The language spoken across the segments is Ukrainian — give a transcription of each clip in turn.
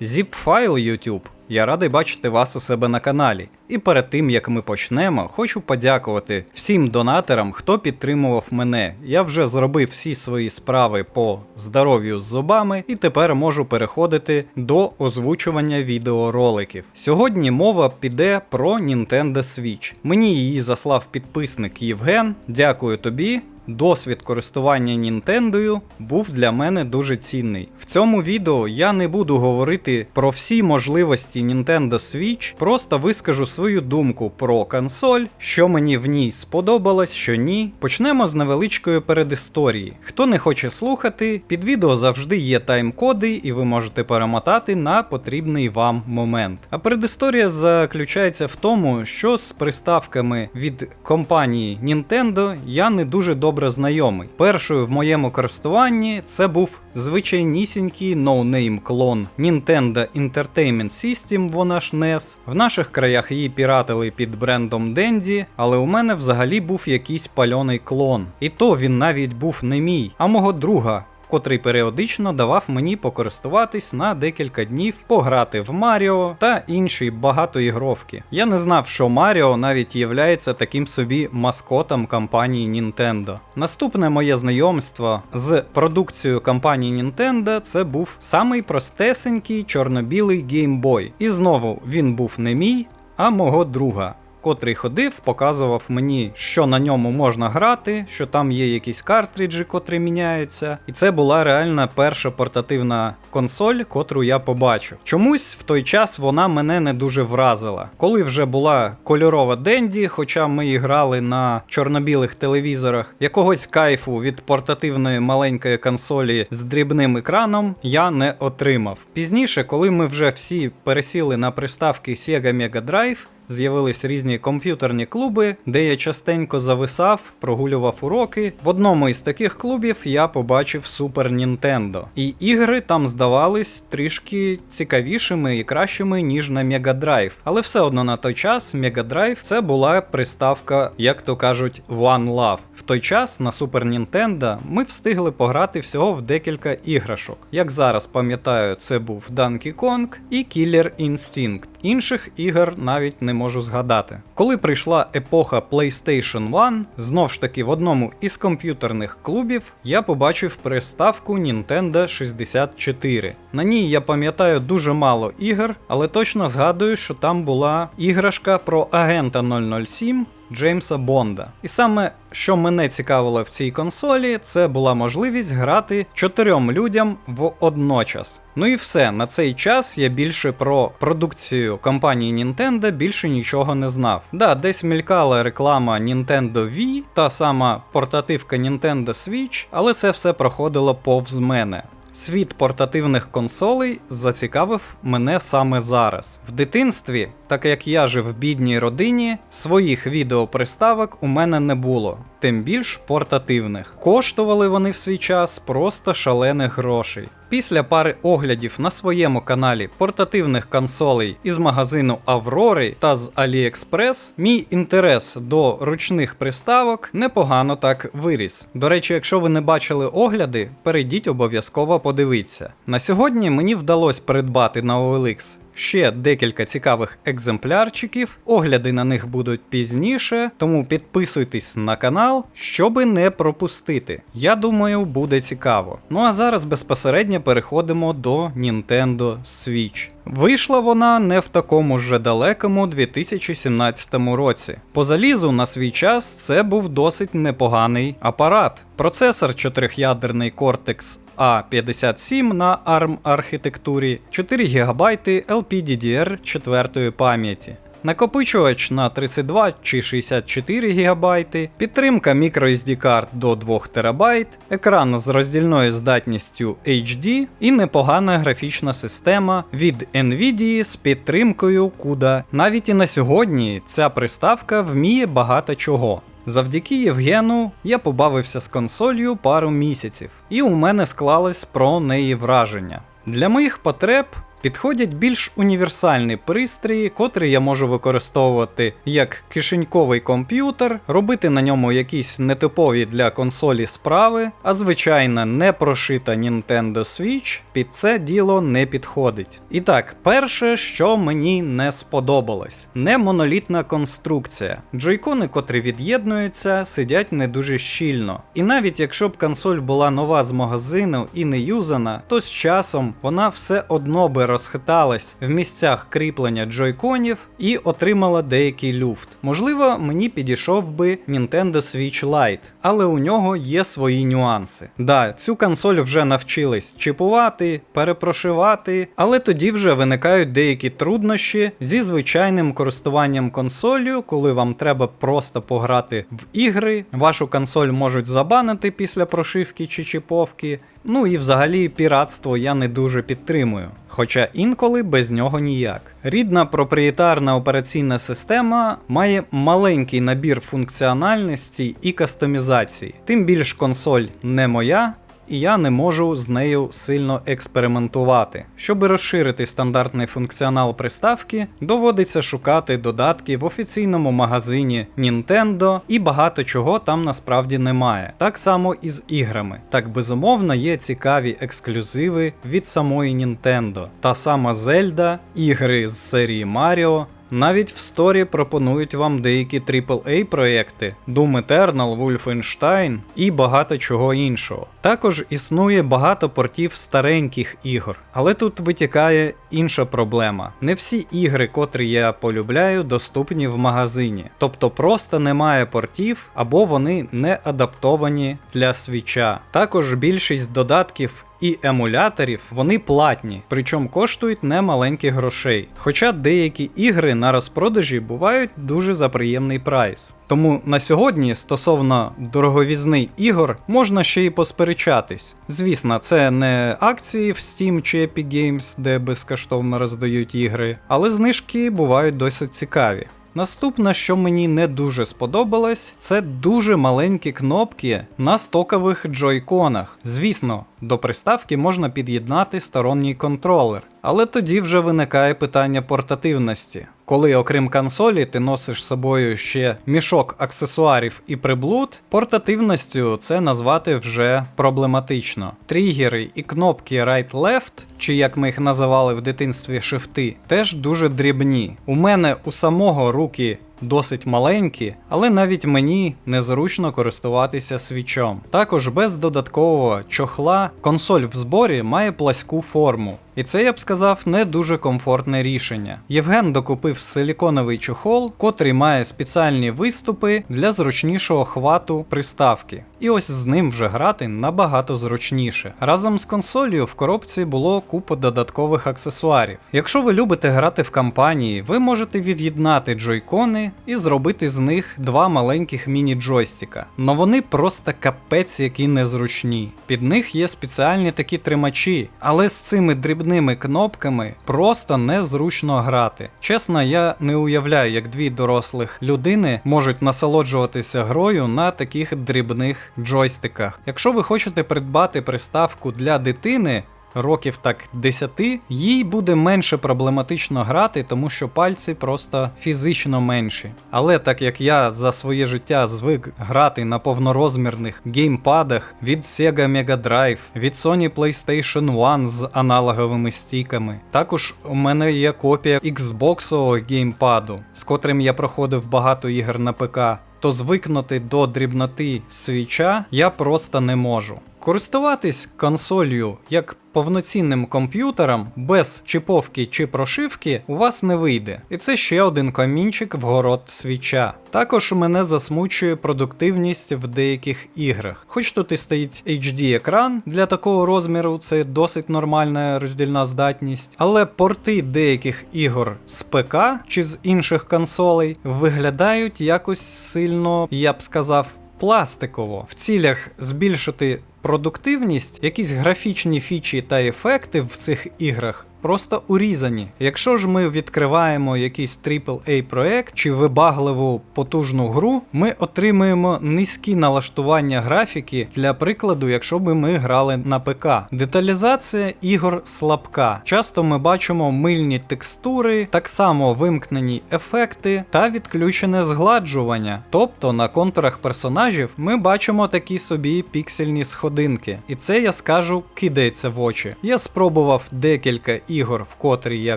Zip-файл YouTube. Я радий бачити вас у себе на каналі. І перед тим як ми почнемо, хочу подякувати всім донаторам, хто підтримував мене. Я вже зробив всі свої справи по здоров'ю з зубами і тепер можу переходити до озвучування відеороликів. Сьогодні мова піде про Nintendo Switch. Мені її заслав підписник Євген. Дякую тобі. Досвід користування Нінтендою був для мене дуже цінний. В цьому відео я не буду говорити про всі можливості Nintendo Switch, просто вискажу свою думку про консоль, що мені в ній сподобалось, що ні. Почнемо з невеличкої передісторії. Хто не хоче слухати, під відео завжди є тайм-коди, і ви можете перемотати на потрібний вам момент. А передісторія заключається в тому, що з приставками від компанії Nintendo я не дуже добре знайомий. Першою в моєму користуванні це був звичайнісінький ноунейм клон Nintendo Entertainment System, вона ж NES. В наших краях її піратили під брендом Dendy, але у мене взагалі був якийсь пальоний клон. І то він навіть був не мій, а мого друга котрий періодично давав мені покористуватись на декілька днів, пограти в Маріо та інші багатоігровки. Я не знав, що Маріо навіть являється таким собі маскотом компанії Nintendo. Наступне моє знайомство з продукцією компанії Nintendo це був самий простесенький чорно-білий Boy. І знову він був не мій, а мого друга котрий ходив, показував мені, що на ньому можна грати, що там є якісь картриджі, котрі міняються. І це була реальна перша портативна консоль, котру я побачив. Чомусь в той час вона мене не дуже вразила. Коли вже була кольорова Денді, хоча ми і грали на чорно-білих телевізорах, якогось кайфу від портативної маленької консолі з дрібним екраном я не отримав. Пізніше, коли ми вже всі пересіли на приставки Sega Mega Drive, З'явились різні комп'ютерні клуби, де я частенько зависав, прогулював уроки. В одному із таких клубів я побачив Super Nintendo. І ігри там здавались трішки цікавішими і кращими, ніж на Mega Drive. Але все одно на той час Mega Drive це була приставка, як то кажуть, One Love. В той час на Super Nintendo ми встигли пограти всього в декілька іграшок. Як зараз пам'ятаю, це був Donkey Kong і Killer Instinct. Інших ігор навіть не можу згадати. Коли прийшла епоха PlayStation 1, знов ж таки в одному із комп'ютерних клубів я побачив приставку Nintendo 64. На ній я пам'ятаю дуже мало ігор, але точно згадую, що там була іграшка про агента 007. Джеймса Бонда. І саме що мене цікавило в цій консолі, це була можливість грати чотирьом людям водночас. Ну і все, на цей час я більше про продукцію компанії Nintendo більше нічого не знав. Да, десь мількала реклама Nintendo Wii, та сама портативка Nintendo Switch, але це все проходило повз мене. Світ портативних консолей зацікавив мене саме зараз. В дитинстві, так як я жив в бідній родині, своїх відеоприставок у мене не було, тим більш портативних. Коштували вони в свій час просто шалених грошей. Після пари оглядів на своєму каналі портативних консолей із магазину Аврори та з AliExpress, мій інтерес до ручних приставок непогано так виріс. До речі, якщо ви не бачили огляди, перейдіть обов'язково подивіться. На сьогодні мені вдалося придбати на OLX ще декілька цікавих екземплярчиків, огляди на них будуть пізніше, тому підписуйтесь на канал, щоби не пропустити. Я думаю, буде цікаво. Ну а зараз безпосередньо переходимо до Nintendo Switch. Вийшла вона не в такому ж далекому 2017 році. По залізу на свій час це був досить непоганий апарат. Процесор чотирьохядерний Cortex A57 на ARM архітектурі, 4 ГБ LPDDR 4 пам'яті. Накопичувач на 32 чи 64 ГБ, підтримка microSD карт до 2 ТБ, екран з роздільною здатністю HD і непогана графічна система від Nvidia з підтримкою CUDA. Навіть і на сьогодні ця приставка вміє багато чого. Завдяки Євгену я побавився з консолью пару місяців, і у мене склалось про неї враження. Для моїх потреб Підходять більш універсальні пристрої, котрі я можу використовувати як кишеньковий комп'ютер, робити на ньому якісь нетипові для консолі справи, а звичайна не прошита Nintendo Switch під це діло не підходить. І так, перше, що мені не сподобалось, не монолітна конструкція. Джойкони, котрі від'єднуються, сидять не дуже щільно. І навіть якщо б консоль була нова з магазину і не юзана, то з часом вона все одно би розхиталась в місцях кріплення джойконів і отримала деякий люфт. Можливо, мені підійшов би Nintendo Switch Lite, але у нього є свої нюанси. Да, цю консоль вже навчились чіпувати, перепрошивати, але тоді вже виникають деякі труднощі зі звичайним користуванням консолью, коли вам треба просто пограти в ігри. Вашу консоль можуть забанити після прошивки чи чіповки. Ну і взагалі піратство я не дуже підтримую, хоча інколи без нього ніяк. Рідна проприєтарна операційна система має маленький набір функціональності і кастомізації. Тим більш консоль не моя, і я не можу з нею сильно експериментувати. Щоб розширити стандартний функціонал приставки, доводиться шукати додатки в офіційному магазині Nintendo, і багато чого там насправді немає. Так само і з іграми. Так безумовно є цікаві ексклюзиви від самої Nintendo. Та сама Зельда, ігри з серії Mario, навіть в сторі пропонують вам деякі AAA проєкти, Doom Eternal, Wolfenstein і багато чого іншого. Також існує багато портів стареньких ігор, але тут витікає інша проблема. Не всі ігри, котрі я полюбляю, доступні в магазині. Тобто просто немає портів або вони не адаптовані для свіча. Також більшість додатків і емуляторів вони платні, причому коштують немаленьких грошей. Хоча деякі ігри на розпродажі бувають дуже за приємний прайс. Тому на сьогодні стосовно дороговізни ігор можна ще й посперечатись. Звісно, це не акції в Steam чи Epic Games, де безкоштовно роздають ігри, але знижки бувають досить цікаві. Наступне, що мені не дуже сподобалось, це дуже маленькі кнопки на стокових джойконах. Звісно, до приставки можна під'єднати сторонній контролер, але тоді вже виникає питання портативності. Коли, окрім консолі, ти носиш з собою ще мішок аксесуарів і приблуд, портативністю це назвати вже проблематично. Тригери і кнопки right-left, чи як ми їх називали в дитинстві шифти, теж дуже дрібні. У мене у самого руки досить маленькі, але навіть мені незручно користуватися свічом. Також без додаткового чохла консоль в зборі має плаську форму. І це я б сказав не дуже комфортне рішення. Євген докупив силіконовий чохол, котрий має спеціальні виступи для зручнішого хвату приставки. І ось з ним вже грати набагато зручніше. Разом з консолью в коробці було купа додаткових аксесуарів. Якщо ви любите грати в кампанії, ви можете від'єднати джойкони і зробити з них два маленьких міні-джойстика. Но вони просто капець які незручні. Під них є спеціальні такі тримачі, але з цими дрібними кнопками просто незручно грати. Чесно, я не уявляю, як дві дорослих людини можуть насолоджуватися грою на таких дрібних джойстиках. Якщо ви хочете придбати приставку для дитини, років так 10, їй буде менше проблематично грати, тому що пальці просто фізично менші. Але так як я за своє життя звик грати на повнорозмірних геймпадах від Sega Mega Drive, від Sony PlayStation 1 з аналоговими стіками, також у мене є копія Xbox геймпаду, з котрим я проходив багато ігор на ПК. То звикнути до дрібноти свіча я просто не можу. Користуватись консолью як повноцінним комп'ютером без чіповки чи прошивки у вас не вийде. І це ще один камінчик в город свіча. Також мене засмучує продуктивність в деяких іграх. Хоч тут і стоїть HD екран для такого розміру, це досить нормальна роздільна здатність, але порти деяких ігор з ПК чи з інших консолей виглядають якось сильно, я б сказав, пластиково. В цілях збільшити продуктивність, якісь графічні фічі та ефекти в цих іграх просто урізані. Якщо ж ми відкриваємо якийсь AAA проект чи вибагливу потужну гру, ми отримуємо низькі налаштування графіки для прикладу, якщо би ми грали на ПК. Деталізація ігор слабка. Часто ми бачимо мильні текстури, так само вимкнені ефекти та відключене згладжування. Тобто на контурах персонажів ми бачимо такі собі піксельні сходинки. І це я скажу кидається в очі. Я спробував декілька ігор, в котрі я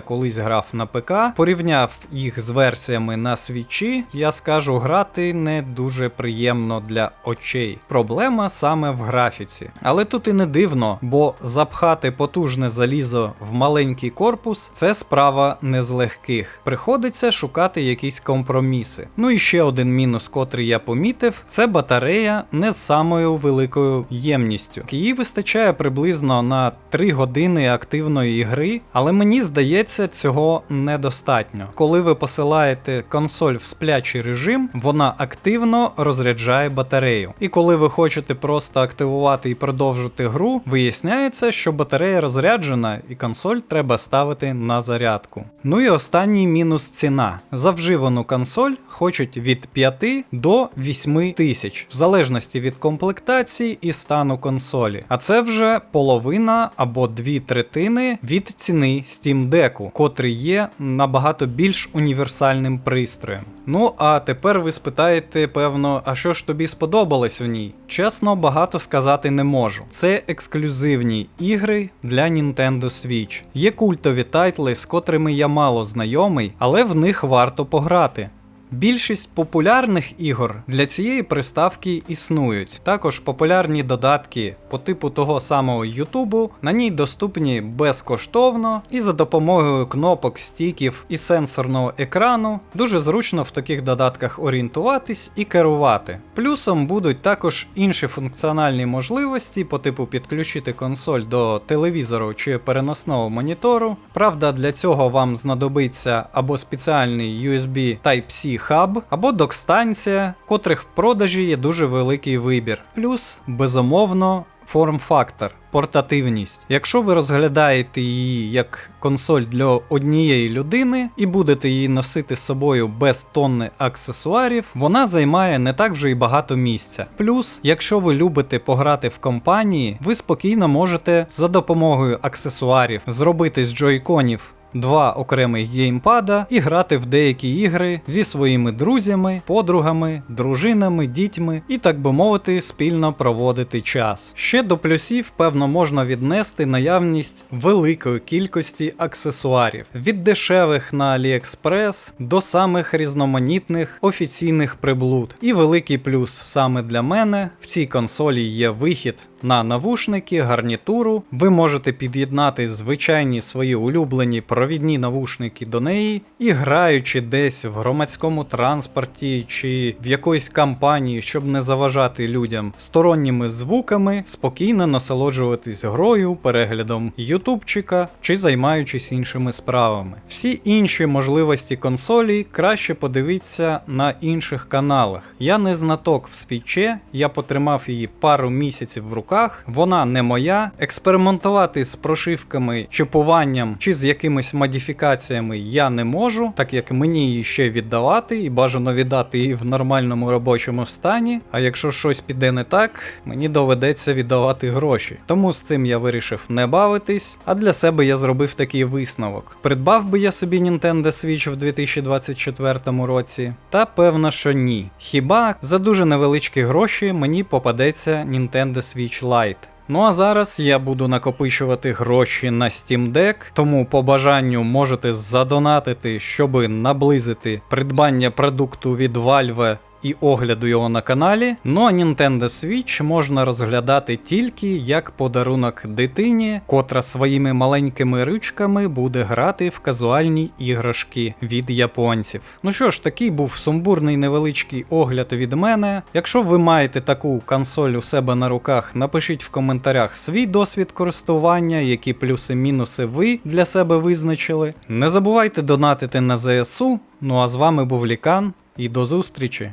колись грав на ПК, порівняв їх з версіями на свічі. Я скажу, грати не дуже приємно для очей. Проблема саме в графіці. Але тут і не дивно, бо запхати потужне залізо в маленький корпус це справа не з легких. Приходиться шукати якісь компроміси. Ну і ще один мінус, котрий я помітив, це батарея не з самою великою ємністю. Її вистачає приблизно на 3 години активної гри, але мені здається, цього недостатньо. Коли ви посилаєте консоль в сплячий режим, вона активно розряджає батарею. І коли ви хочете просто активувати і продовжити гру, виясняється, що батарея розряджена і консоль треба ставити на зарядку. Ну і останній мінус ціна. За вживану консоль хочуть від 5 до 8 тисяч, в залежності від комплектації і стану консолі. А це вже половина або дві третини від ціни Steam Deck, котрий є набагато більш універсальним пристроєм. Ну а тепер ви спитаєте, певно, а що ж тобі сподобалось в ній? Чесно, багато сказати не можу. Це ексклюзивні ігри для Nintendo Switch. Є культові тайтли, з котрими я мало знайомий, але в них варто пограти. Більшість популярних ігор для цієї приставки існують. Також популярні додатки по типу того самого Ютубу на ній доступні безкоштовно і за допомогою кнопок, стіків і сенсорного екрану дуже зручно в таких додатках орієнтуватись і керувати. Плюсом будуть також інші функціональні можливості по типу підключити консоль до телевізору чи переносного монітору. Правда, для цього вам знадобиться або спеціальний USB Type-C хаб або док-станція, котрих в продажі є дуже великий вибір. Плюс, безумовно, форм-фактор, портативність. Якщо ви розглядаєте її як консоль для однієї людини і будете її носити з собою без тонни аксесуарів, вона займає не так вже й багато місця. Плюс, якщо ви любите пограти в компанії, ви спокійно можете за допомогою аксесуарів зробити з джойконів два окремих геймпада і грати в деякі ігри зі своїми друзями, подругами, дружинами, дітьми і, так би мовити, спільно проводити час. Ще до плюсів, певно, можна віднести наявність великої кількості аксесуарів від дешевих на AliExpress до самих різноманітних офіційних приблуд. І великий плюс саме для мене в цій консолі є вихід на навушники, гарнітуру. Ви можете під'єднати звичайні свої улюблені провідні навушники до неї і граючи десь в громадському транспорті чи в якоїсь кампанії, щоб не заважати людям сторонніми звуками, спокійно насолоджуватись грою, переглядом ютубчика чи займаючись іншими справами. Всі інші можливості консолі краще подивіться на інших каналах. Я не знаток в свіче, я потримав її пару місяців в руках, вона не моя. Експериментувати з прошивками, чіпуванням чи з якимись модифікаціями я не можу, так як мені її ще віддавати і бажано віддати її в нормальному робочому стані. А якщо щось піде не так, мені доведеться віддавати гроші. Тому з цим я вирішив не бавитись, а для себе я зробив такий висновок. Придбав би я собі Nintendo Switch в 2024 році? Та певно, що ні. Хіба за дуже невеличкі гроші мені попадеться Nintendo Switch Lite. Ну а зараз я буду накопичувати гроші на Steam Deck, тому по бажанню можете задонатити, щоби наблизити придбання продукту від Valve і огляду його на каналі. Ну а Nintendo Switch можна розглядати тільки як подарунок дитині, котра своїми маленькими ручками буде грати в казуальні іграшки від японців. Ну що ж, такий був сумбурний невеличкий огляд від мене. Якщо ви маєте таку консоль у себе на руках, напишіть в коментарях свій досвід користування, які плюси-мінуси ви для себе визначили. Не забувайте донатити на ЗСУ. Ну а з вами був Лікан і до зустрічі!